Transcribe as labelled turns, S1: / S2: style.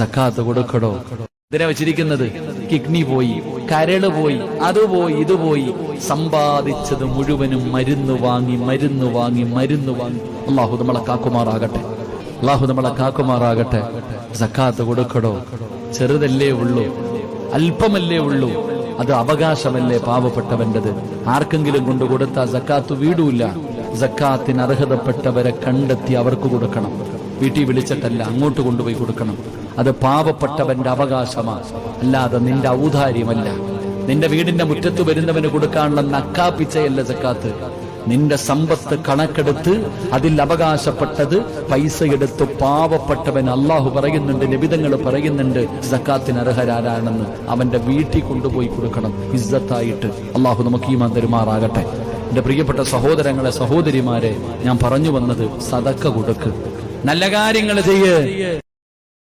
S1: സക്കാത്ത് കൊടുക്കടോ. ഇതിനെ വെച്ചിരിക്കുന്നത് കിഡ്നി പോയി കരൾ പോയി അത് പോയി ഇത് പോയി. സമ്പാദിച്ചത് മുഴുവനും മരുന്ന് വാങ്ങി മരുന്ന് വാങ്ങി മരുന്ന് വാങ്ങി. അള്ളാഹു നമ്മളെ കാക്കുമാറാകട്ടെ. അള്ളാഹു നമ്മളെ കാക്കുമാറാകട്ടെ. സക്കാത്ത് കൊടുക്കടോ. ചെറുതല്ലേ ഉള്ളൂ. അല്പമല്ലേ ഉള്ളൂ. അത് അവകാശമല്ലേ പാവപ്പെട്ടവന്റേത് ആർക്കെങ്കിലും കൊണ്ട് കൊടുത്ത സക്കാത്ത് വീടൂല്ല സക്കാത്തിന് അർഹതപ്പെട്ടവരെ കണ്ടെത്തി അവർക്ക് കൊടുക്കണം. വീട്ടിൽ വിളിച്ചിട്ടല്ല അങ്ങോട്ട് കൊണ്ടുപോയി കൊടുക്കണം. അത് പാവപ്പെട്ടവന്റെ അവകാശമാണ് അല്ലാതെ നിന്റെ ഔദാര്യമല്ല. നിന്റെ വീടിന്റെ മുറ്റത്ത് വരുന്നവന് കൊടുക്കാനുള്ള നക്കാപ്പിച്ചയല്ല സക്കാത്ത്. നിന്റെ സമ്പത്ത് കണക്കെടുത്ത് അതിൽ അവകാശപ്പെട്ടത് പൈസ എടുത്ത് പാവപ്പെട്ടവൻ അള്ളാഹു പറയുന്നുണ്ട് നിബിതങ്ങൾ പറയുന്നുണ്ട് സക്കാത്തിന് അർഹരാരാണെന്ന്. അവന്റെ വീട്ടിൽ കൊണ്ടുപോയി കൊടുക്കണം ഇസ്സത്തായിട്ട്. അള്ളാഹു നമുക്ക് ഈ തരുമാറാകട്ടെ. എന്റെ പ്രിയപ്പെട്ട സഹോദരങ്ങളെ സഹോദരിമാരെ ഞാൻ പറഞ്ഞു വന്നത് സതക്ക കൊടുക്ക്. നല്ല കാര്യങ്ങൾ ചെയ്യ്.